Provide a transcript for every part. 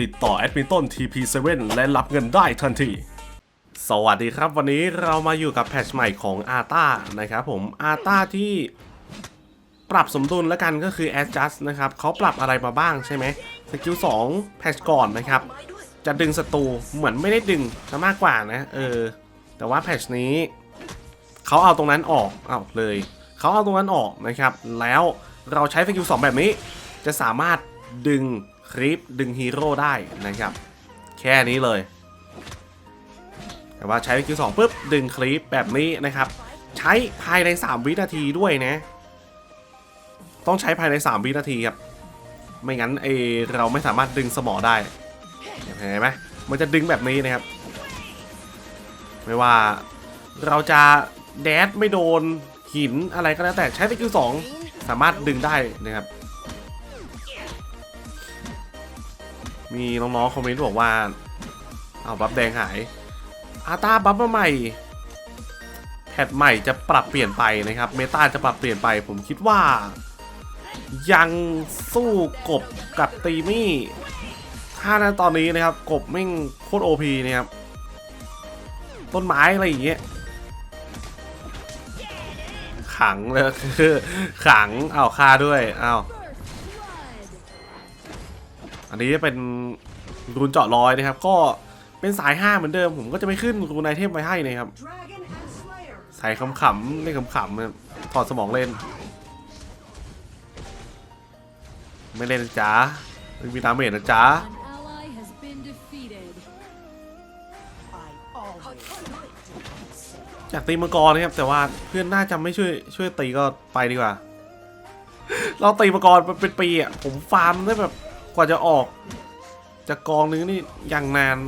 ติดต่อแอดมินต้น TP7 และรับเงินได้ทันที สวัสดีครับ วันนี้เรามาอยู่กับแพทช์ใหม่ของ a r t a นะครับผม a r t a ที่ปรับสมดุลแล้วกันก็คือ adjust นะครับเขาปรับอะไรมาบ้างใช่ไหมสกิล2แพทช์ก่อนนะครับ จะดึงศัตรูเหมือนไม่ได้ดึงซะมากกว่านะเออแต่ว่าแพทช์นี้เขาเอาตรงนั้นออกเอาเลยเขาเอาตรงนั้นออกนะครับ แล้วเราใช้สกิล2แบบนี้ จะสามารถดึง คลิปดึงฮีโร่ได้นะครับ แค่นี้เลย แต่ว่าใช้สกิล2ปุ๊บดึงคลิปแบบนี้นะครับ ใช้ภายใน 3 วินาทีด้วยนะ ต้องใช้ภายใน 3 วินาทีครับ ไม่งั้นเอเราไม่สามารถดึงสมอได้เห็นไหมมันจะดึงแบบนี้นะครับ ไม่ว่าเราจะแดดไม่โดนหินอะไรก็แล้วแต่ใช้สกิลสองสามารถดึงได้นะครับ มีน้องๆคอมเมนต์บอกว่าเอาบัฟแดงหาย อาตาบัฟมาใหม่แพทใหม่จะปรับเปลี่ยนไปนะครับ เมตาจะปรับเปลี่ยนไป ผมคิดว่า ยังสู้กบกับตีมี่ถ้านะตอนนี้นะครับ กบแม่งโคตรโอพีนะครับ ต้นไม้อะไรอย่างเงี้ยขังเลยคือขังเอาฆ่าด้วยเอา อันนี้เป็นรูนเจาะรอยนะครับ ก็เป็นสาย5เหมือนเดิม ผมก็จะไม่ขึ้นรูนไอเทมไว้ให้นะครับ Dragon and Slayer. ใส่ขำๆเล่นขำๆถอดสมองเล่น ไม่เล่นจ๊ะไม่มีดามเมจนะจ๊ะ An ally has been defeated. I always อยากตีมังกรนะครับ แต่ว่าเพื่อนน่าจะไม่ช่วยช่วยตีก็ไปดีกว่า เราตีมังกรเป็นปีอะผมฟาร์มได้แบบ กว่าจะออกจากกองนึงนี่ยังนาน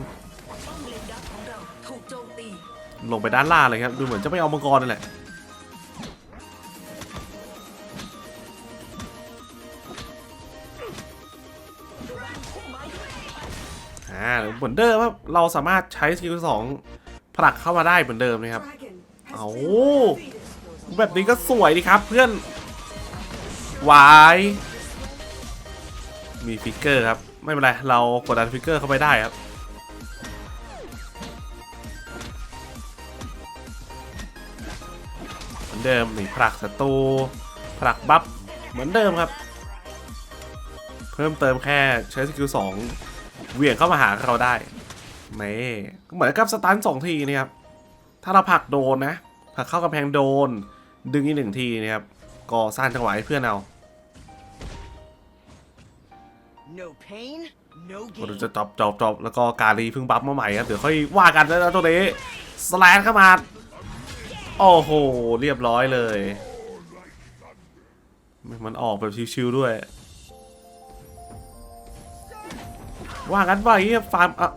ลงไปด้านล่างเลยครับ ดูเหมือนจะไม่เอามังกรนั่นแหละอ่าเหมือนเดิมครับเราสามารถใช้สกิลสองผลักเข้ามาได้เหมือนเดิมนะครับเอาแบบนี้ก็สวยดีครับเพื่อนวาย มีฟิกเกอร์ครับ ไม่เป็นไร เรากดดันฟิกเกอร์เข้าไปได้ครับ เหมือนเดิมนี่ผลักศัตรูผลักบัฟเหมือนเดิมครับ เพิ่มเติมแค่ใช้สกิลสองเหวี่ยงเข้ามาหาเราได้นี่เหมือนกับสตันสองทีนี่ครับ ถ้าเราผลักโดนนะผลักเข้ากำแพงโดน ดึงอีกหนึ่งทีนะครับ ก็สร้างจังหวะให้เพื่อนเอา No pain, no เรา gain. จะจบจบจบแล้วก็การีเพิ่งบัฟมาใหม่ครับ เดี๋ยวค่อยว่ากันนะตัวนี้ สแลนเข้ามา โอ้โห เรียบร้อยเลย มันออกแบบชิวๆด้วย ว่ากันว่าอย่างนี้ฟาร์มอะ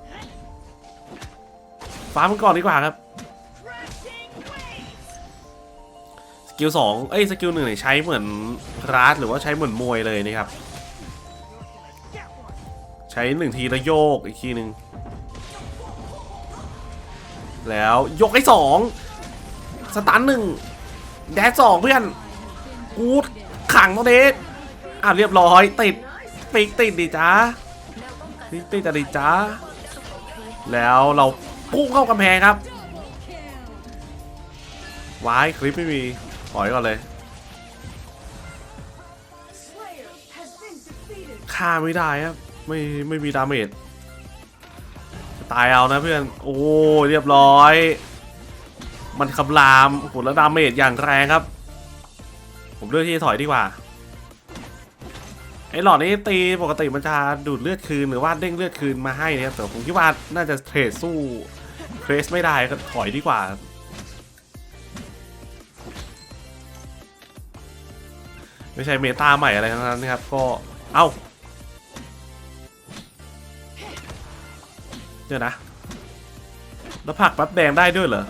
ฟาร์มมันก่อนดีกว่าครับสกิลสองเอ้ย สกิลหนึ่งใช้เหมือนราดหรือว่าใช้เหมือนมวยเลยนะครับ ช้หนึ่งทีแล้วโยกอีกทีหนึ่งแล้วยกให้สองสตันหนึ่งแดดสองเพื่อนกูดขังโนเดสอะเรียบร้อยติดปิกติดดิจ้าปิกติดจะดิจ้าแล้วเราพุ่งเข้ากำแพงครับวายคลิปไม่มีถอยก่อนเลยฆ่าไม่ได้ครับ ไม่ไม่มีดาเมจตายเอานะเพื่อน โอ้เรียบร้อย มันคำรามโหแล้วดาเมจอย่างแรงครับ ผมเลือกที่จะถอยดีกว่าไอ้หลอดนี้ตีปกติมันจะดูดเลือดคืนหรือว่าเด้งเลือดคืนมาให้นะครับแต่ผมคิดว่าน่าจะเทรดสู้เครสไม่ได้ก็ถอยดีกว่าไม่ใช่เมตาใหม่อะไรทั้งนั้นนะครับก็ เอ้า เดี๋ยวนะ แล้วผักแป๊บแดงได้ด้วยเหรอ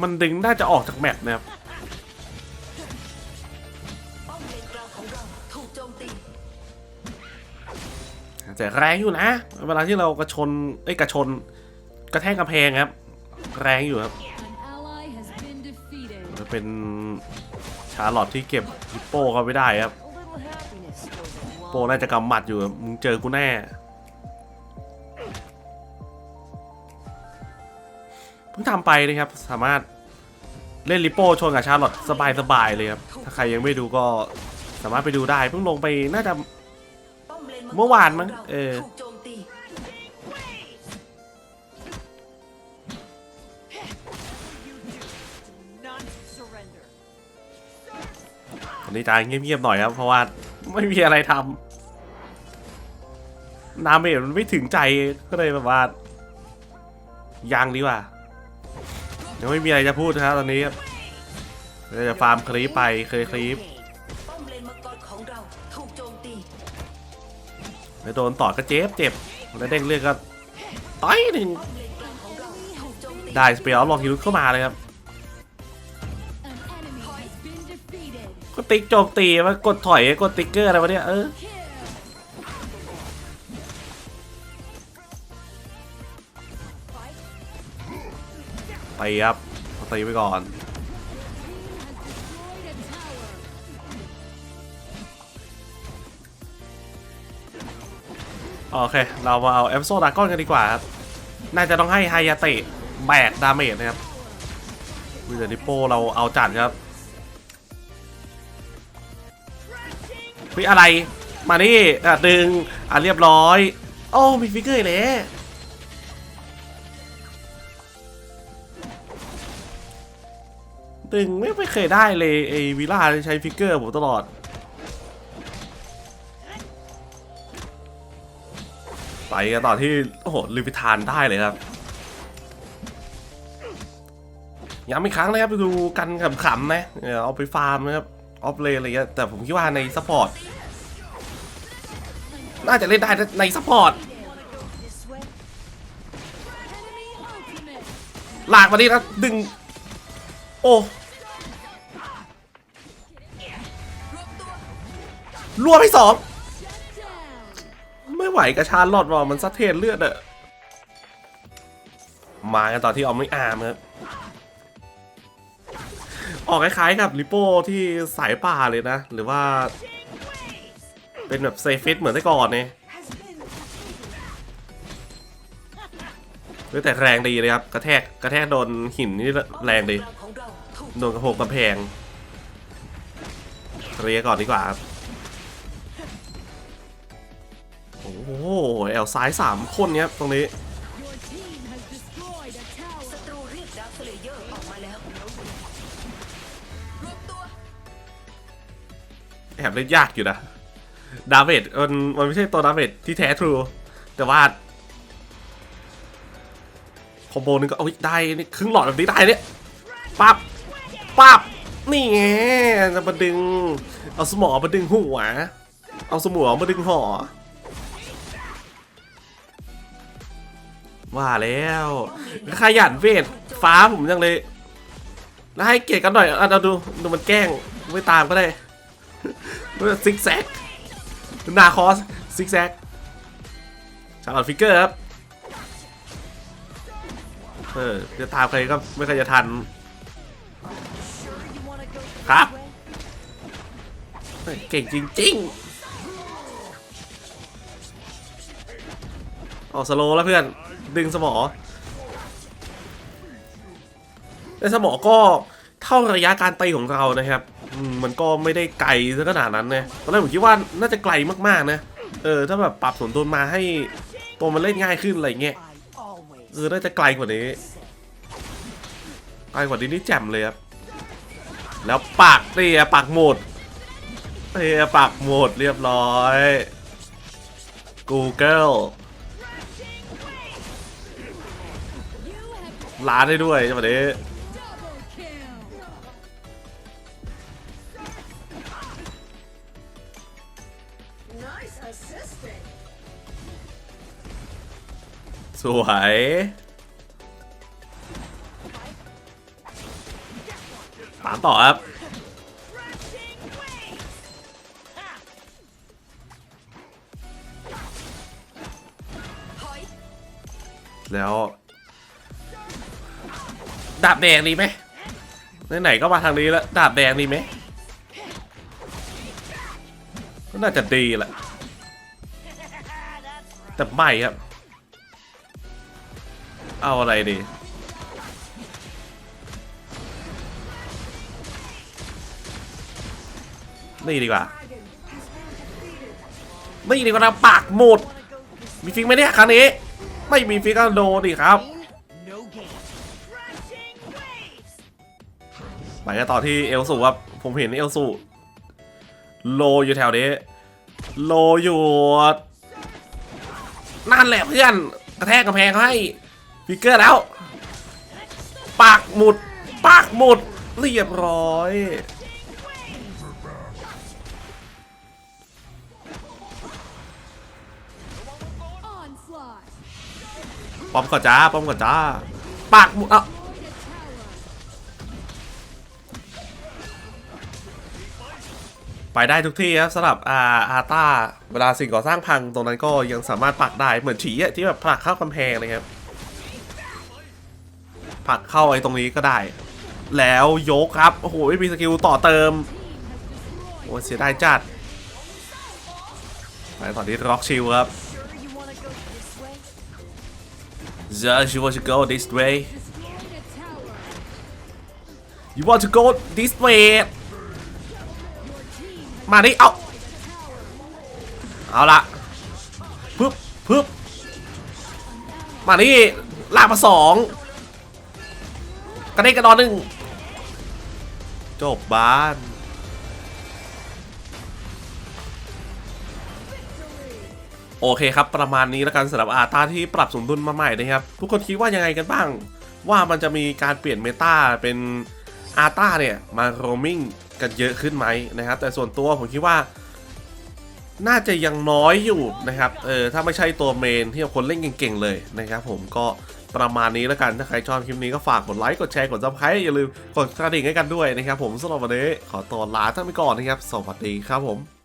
มันดึงน่าจะออกจากแมปนะครับแต่แรงอยู่นะ เวลาที่เรากระชนเอ้ยกระชน กระแทกกระแพงครับ แรงอยู่ครับจะเป็นชาร์ลอตที่เก็บฮิปโปเขาไม่ได้ครับ โปน่าจะกำหมัดอยู่มึงเจอกูแน่ ทำไปนะครับสามารถเล่นลิปโป้ชนกับชาร์ลอตสบายๆเลยครับถ้าใครยังไม่ดูก็สามารถไปดูได้เพิ่งลงไปน่าจะเมื่อวานมั้งเออถูกโจมตีวันนี้จะเงียบๆหน่อยครับเพราะว่าไม่มีอะไรทำน้ำเมจมันไม่ถึงใจก็เลยแบบว่ายังดีกว่า ยังไม่มีอะไรจะพูดนะครับตอนนี้เราจะฟาร์มคลีปไปเคยคลีปป้อมเลนมังกรของเราถูกโจมตีแล้วโดนต่อก็เจ็บเจ็บแล้วเด้งเลือดก็ต้อยหนึ่งป้อมเลนกลางของเราถูกโจมตีได้สเปียร์ลองฮิลุเข้ามาเลยครับ An enemy has been defeated. ก็ติ๊กโจมตีมากดถอยกดติ๊กเกอร์อะไรวะเนี่ยเออ Kill. ตีครับตีไปก่อนโอเค เรามาเอาเอฟโซดากอนกันดีกว่าครับ น่าจะต้องให้ไฮยาเตะแบกดาเมจนะครับวิเดนิโปเราเอาจัดครับเฮ้ยอะไร มานี่อะดึง อะเรียบร้อย โอ้มีฟิกเกอร์อีกแล้ว ดึงไม่ไม่เคยได้เลยไอวิล่าใช้ฟิกเกอร์ผมตลอด ไปกันต่อที่โอ้โหลิวิทานได้เลยครับย้ำอีกครั้งนะครับไปดูกันขำๆนะเออเอาไปฟาร์มนะครับออฟเลนอะไรเงี้ยแต่ผมคิดว่าในซัพพอร์ตน่าจะเล่นได้ในซัพพอร์ตลากมาดิแล้วดึง โอ้ รัวไปสองไม่ไหวกับชาร์ลอตว่ะมันสะเทนเลือดอะมากันต่อที่ออมไม่อาร์มครับออกคล้ายๆกับลิโป้ที่สายป่าเลยนะ หรือว่า เป็นแบบเซฟิตเหมือนแต่ก่อนเนี่ย has been เฮ้ยแต่แรงดีเลยครับ กระแทกกระแทกโดนหินนี่แรงดี โดนกระโปงกระแพงเคลียก่อนดีกว่าครับ โอ้โหแอลซ้ายสามคนเนี้ยตรงนี้แอบเล่นยากอยู่นะ ดาเมจมันมันไม่ใช่ตัวดาเมจที่แท้ทรู แต่ว่าคอมโบนึงก็เอาได้นี่ครึ่งหลอดแบบนี้ได้เนี่ยปั๊บปั๊บนี่ไงจะมาดึง เอาสมองมาดึงหัว เอาสมองมาดึงหอ ว่าแล้วขยันเวทฟ้าผมจังเลย แล้วให้เกียรติกันหน่อยอะเราดูดูมันแกล้งไม่ตามก็ได้ซิกแซกนาคอสซิกแซกชาร์ลอตฟิกเกอร์ครับเออจะตามใครก็ไม่เคยจะทัน ครับ เก่งจริงๆออกสโลแล้วเพื่อน ดึงสมอแต่สมอก็เท่าระยะการตีของเรานะครับมันก็ไม่ได้ไกลซะขนาดนั้นนะตอนแรกผมคิดว่าน่าจะไกลมากๆนะเออถ้าแบบปรับสมดุลมาให้ตัวมันเล่นง่ายขึ้นอะไรเงี้ยเออน่าจะไกลกว่านี้ไกลกว่านี้นี่แจ่มเลยครับแล้วปากเตียปากหมดเตียปากหมดเรียบร้อย Google have ร้านได้ด้วยจังหวะนี้สวยตามต่อครับแล้ว ดาบแดงดีไหมไหนๆก็มาทางนี้แล้ว ดาบแดงดีไหมก็น่าจะดีแหละ แต่ไม่ครับ เอาอะไรดี นี่ดีกว่า นี่ดีกว่าปากหมด มีฟิกไหมเนี่ยครั้งนี้ ไม่มีฟิกก็โดนดิครับ ไปกันต่อที่เอลสูครับ ผมเห็นเอลสูโลอยู่แถวนี้ โลอยู่นั่นแหละเพื่อน กระแทกกระแพงให้ฟิกเกอร์แล้ว ปากหมุด ปากหมุด เรียบร้อยป้อมก่อนจ้าป้อมก่อนจ้า ปากหมุดเอ้า ไปได้ทุกที่ครับสำหรับอาอาตาเวลาสิ่งก่อสร้างพังตรงนั้นก็ยังสามารถปักได้เหมือนฉีที่แบบผลักเข้ากำแพงเลยครับผลักเข้าไอ้ตรงนี้ก็ได้ แล้วยกครับโอ้โหไม่มีสกิลต่อเติมโอ้เสียดายจัดไปตอนนี้ร็อกชิลครับ sure you wanna go this way Just you want to go this way you want to go this way มาดิเอาเอาละปึ๊บปึ๊บมานี่ลากมาสองกระเด้งกระดอนหนึ่งจบบ้านโอเคครับ ประมาณนี้แล้วกันสำหรับอาตาที่ปรับสมดุลมาใหม่นะครับ ทุกคนคิดว่ายังไงกันบ้าง ว่ามันจะมีการเปลี่ยนเมตาเป็นอาตาเนี่ย มาโรมิง กันเยอะขึ้นไหมนะครับ แต่ส่วนตัวผมคิดว่า น่าจะยังน้อยอยู่นะครับเออถ้าไม่ใช่ตัวเมนที่คนเล่นเก่งๆเลยนะครับผมก็ประมาณนี้แล้วกันถ้าใครชอบคลิปนี้ก็ฝากกดไลค์กดแชร์กดซับสไครต์อย่าลืมกดกระดิ่งให้กันด้วยนะครับผมสำหรับวันนี้ขอตัวลาท่านไปก่อนนะครับ สวัสดีครับผม